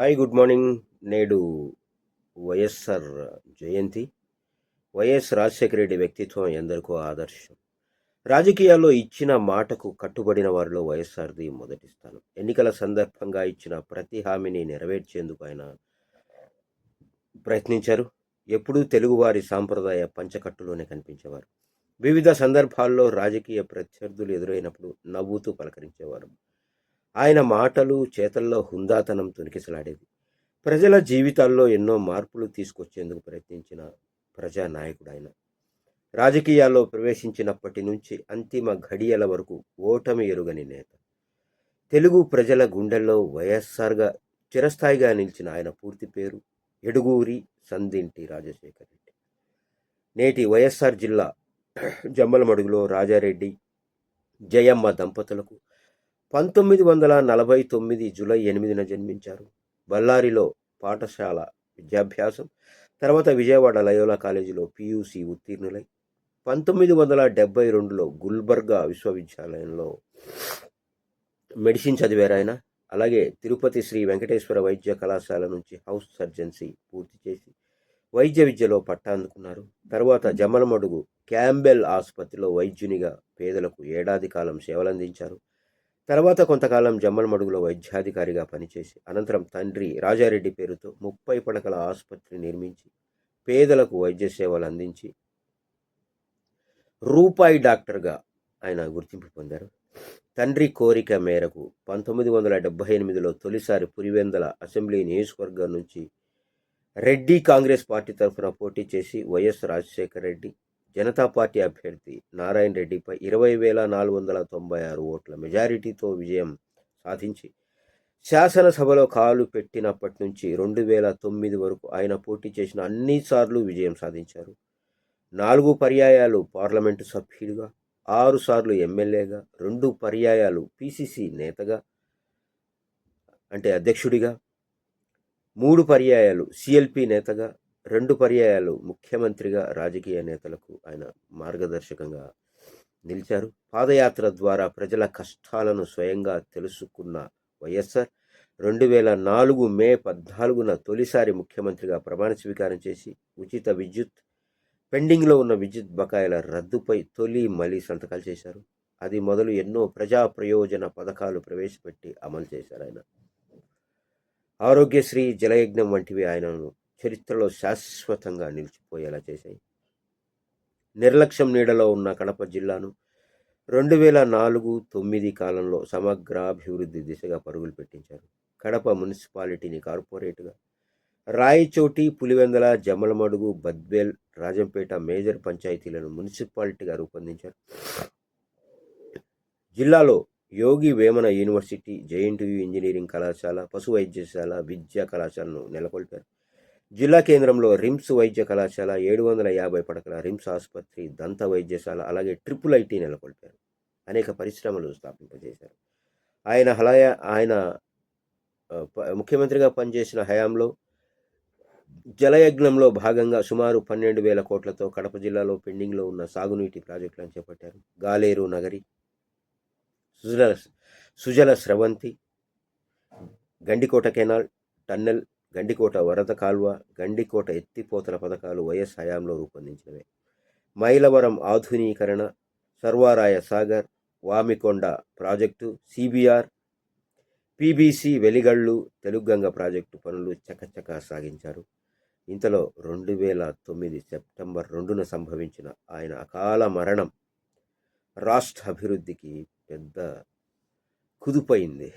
Hi good morning. నేడు వైఎస్ఆర్ జయంతి. వైఎస్ రాజశేఖర రెడ్డి వ్యక్తిత్వం ఎందరికో ఆదర్శం. రాజకీయాల్లో ఇచ్చిన మాటకు కట్టుబడిన వారిలో వైఎస్ఆర్ది మొదటి స్థానం. ఎన్నికల సందర్భంగా ఇచ్చిన ప్రతి హామీని నెరవేర్చేందుకు ఆయన ప్రయత్నించారు. ఎప్పుడూ తెలుగువారి సాంప్రదాయ పంచకట్టులోనే కనిపించేవారు. వివిధ సందర్భాల్లో రాజకీయ ప్రత్యర్థులు ఎదురైనప్పుడు నవ్వుతూ పలకరించేవారు. ఆయన మాటలు చేతల్లో హుందాతనం తొనికిసలాడేది ప్రజల జీవితాల్లో ఎన్నో మార్పులు తీసుకొచ్చేందుకు ప్రయత్నించిన ప్రజానాయకుడు ఆయన రాజకీయాల్లో ప్రవేశించినప్పటి నుంచి అంతిమ ఘడియల వరకు ఓటమి ఎరుగని నేత. తెలుగు ప్రజల గుండెల్లో వైఎస్ఆర్గా చిరస్థాయిగా నిలిచిన ఆయన పూర్తి పేరు ఎడుగూరి సందింటి రాజశేఖర్ రెడ్డి. నేటి వైఎస్ఆర్ జిల్లా జమ్మలమడుగులో రాజారెడ్డి జయమ్మ దంపతులకు పంతొమ్మిది వందల నలభై తొమ్మిది జూలై ఎనిమిదిన జన్మించారు. బళ్ళారిలో పాఠశాల విద్యాభ్యాసం తర్వాత విజయవాడ లయోలా కాలేజీలో పియూసి ఉత్తీర్ణులై పంతొమ్మిది వందల డెబ్బై రెండులో గుల్బర్గా విశ్వవిద్యాలయంలో మెడిసిన్ చదివారు ఆయన. అలాగే తిరుపతి శ్రీ వెంకటేశ్వర వైద్య కళాశాల నుంచి హౌస్ సర్జన్సీ పూర్తి చేసి వైద్య విద్యలో పట్టా అందుకున్నారు తర్వాత జమలమడుగు క్యాంబెల్ ఆసుపత్రిలో వైద్యునిగా పేదలకు ఏడాది కాలం సేవలందించారు. తర్వాత కొంతకాలం జమ్మలమడుగులో వైద్యాధికారిగా పనిచేసి అనంతరం తండ్రి రాజారెడ్డి పేరుతో ముప్పై పడకల ఆసుపత్రి నిర్మించి పేదలకు వైద్య సేవలు అందించి రూపాయి డాక్టర్గా ఆయన గుర్తింపు పొందారు. తండ్రి కోరిక మేరకు పంతొమ్మిది వందల డెబ్బై ఎనిమిదిలో తొలిసారి పురివెందల అసెంబ్లీ నియోజకవర్గం నుంచి రెడ్డి కాంగ్రెస్ పార్టీ తరఫున పోటీ చేసి వైఎస్ రాజశేఖర రెడ్డి జనతా పార్టీ అభ్యర్థి నారాయణ రెడ్డిపై ఇరవై వేల నాలుగు వందల తొంభై ఆరు ఓట్ల మెజారిటీతో విజయం సాధించి శాసనసభలో కాలు పెట్టినప్పటి నుంచి రెండు వేల తొమ్మిది వరకు ఆయన పోటీ చేసిన అన్నిసార్లు విజయం సాధించారు. నాలుగు పర్యాయాలు పార్లమెంటు సభ్యుడిగా ఆరు సార్లు ఎమ్మెల్యేగా రెండు పర్యాయాలు పిసిసి నేతగా అంటే అధ్యక్షుడిగా మూడు పర్యాయాలు సిఎల్పి నేతగా రెండు పర్యాయాలు ముఖ్యమంత్రిగా రాజకీయ నేతలకు ఆయన మార్గదర్శకంగా నిలిచారు. పాదయాత్ర ద్వారా ప్రజల కష్టాలను స్వయంగా తెలుసుకున్న వైఎస్ఆర్ రెండు వేల నాలుగు మే పద్నాలుగున తొలిసారి ముఖ్యమంత్రిగా ప్రమాణ స్వీకారం చేసి ఉచిత విద్యుత్ పెండింగ్లో ఉన్న విద్యుత్ బకాయిల రద్దుపై తొలి మలి సంతకాలు చేశారు. అది మొదలు ఎన్నో ప్రజా ప్రయోజన పథకాలు ప్రవేశపెట్టి అమలు చేశారు ఆయన. ఆరోగ్యశ్రీ జలయజ్ఞం వంటివి ఆయనను చరిత్రలో శాశ్వతంగా నిలిచిపోయేలా చేశాయి. నిర్లక్ష్యం నీడలో ఉన్న కడప జిల్లాను రెండు వేల నాలుగు తొమ్మిది కాలంలో సమగ్రాభివృద్ధి దిశగా పరుగులు పెట్టించారు. కడప మున్సిపాలిటీని కార్పొరేట్గా రాయచోటి పులివెందల జమలమడుగు బద్వేల్ రాజంపేట మేజర్ పంచాయతీలను మున్సిపాలిటీగా రూపొందించారు. జిల్లాలో Yogi Vemana University JNTU engineering కళాశాల పశు వైద్యశాల విద్యా కళాశాలను నెలకొల్పారు. జిల్లా కేంద్రంలో రిమ్స్ వైద్య కళాశాల ఏడు వందల యాభై పడకల రిమ్స్ ఆసుపత్రి దంత వైద్యశాల అలాగే ట్రిపుల్ ఐటీ నెలకొల్పారు. అనేక పరిశ్రమలు స్థాపింపజేశారు. ఆయన హలయ ఆయన ముఖ్యమంత్రిగా పనిచేసిన హయాంలో జలయజ్ఞంలో భాగంగా సుమారు పన్నెండు వేల కోట్లతో కడప జిల్లాలో పెండింగ్లో ఉన్న సాగునీటి ప్రాజెక్టులను చేపట్టారు. గాలేరు నగరి సుజల సుజల స్రవంతి గండికోట కెనాల్ టన్నెల్ గండికోట వరద కాల్వ గండికోట ఎత్తిపోతల పథకాలు వైఎస్ హయాంలో రూపొందించినవే. మైలవరం ఆధునీకరణ Sarvaraya Sagar Vamikonda project CBR PBC Veligallu Teluganga project పనులు చకచకా సాగించారు. ఇంతలో రెండు వేల తొమ్మిది సెప్టెంబర్ రెండున సంభవించిన ఆయన అకాల మరణం రాష్ట్ర అభివృద్ధికి పెద్ద కుదుపైంది.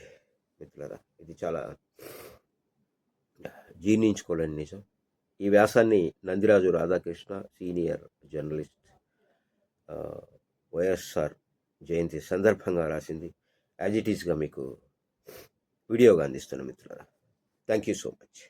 మిత్రులరా ఇది చాలా జీర్ణించుకోలేని నిజం. ఈ వ్యాసాన్ని నందిరాజు రాధాకృష్ణ సీనియర్ జర్నలిస్ట్ వైఎస్ఆర్ జయంతి సందర్భంగా రాసింది. యాజ్ ఇట్ ఈస్గా మీకు వీడియోగా అందిస్తున్న మిత్రులారా థ్యాంక్ యూ సో మచ్.